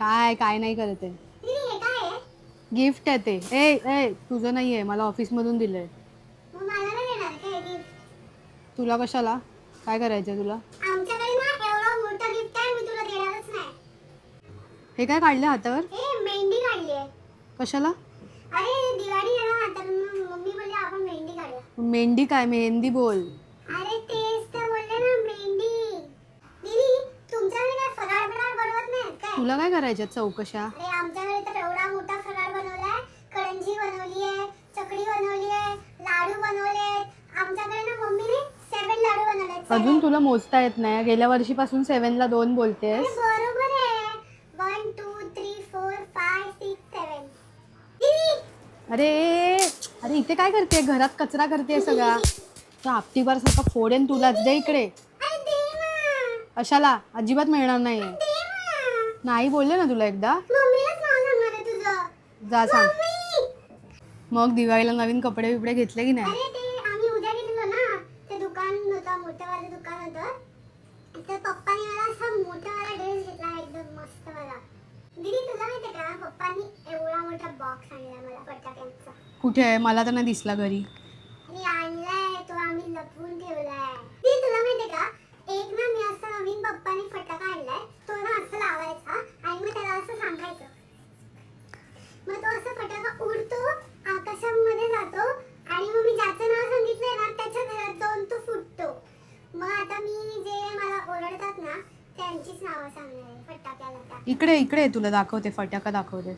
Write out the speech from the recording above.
काय काय नाही करत आहे. गिफ्ट आहे ते. ए ए तुझं नाही आहे मला ऑफिसमधून दिलं आहे तुला कशाला? काय करायचं तुला? आमच्याकडे ना एवढा मोठा गिफ्ट आहे मी तुला देणारच नाही. हे काय काढलं हातावर? हे मेहंदी काढली आहे. कशाला? अरे दिवाळी आहे ना तर मग मम्मी बोलली आपण मेहंदी काढूया. मेहंदी काय? मेहंदी बोल अरे तेच तर बोलले ना मेहंदी दीदी तुमच्याकडे काय फराळ फराळ बनवत नाही काय तुला काय करायच्यात चौकशा? अरे आमच्याकडे तर एवढा मोठा फराळ बनवलाय. करंजी बनवली आहे चकली बनवली आहे लाडू बनवले आहेत. आमच्याकडे ना मम्मीने सेवन लाडू बनवले अजून तुला मोजता येत नाही गेल्या वर्षीपासून सेव्हनला दोन बोलतेस. बरोबर आहे. One two three four five six seven अरे अरे इथे काय करते घरात कचरा करते सगळा. आपटीबार सारखा फोडेन तुलाच दे इकडे. अशाला अजिबात मिळणार नाही. नाही बोलले ना तुला एकदा. आहे जा सांग. मग दिवाळीला नवीन कपडे बिपडे घेतले की नाही? अरे ते आम्ही उद्या गेलेलो ना. ते नावं सांगणार आहे फटाक्याला त्या इकडे इकडे तुला दाखवते फटाका दाखवते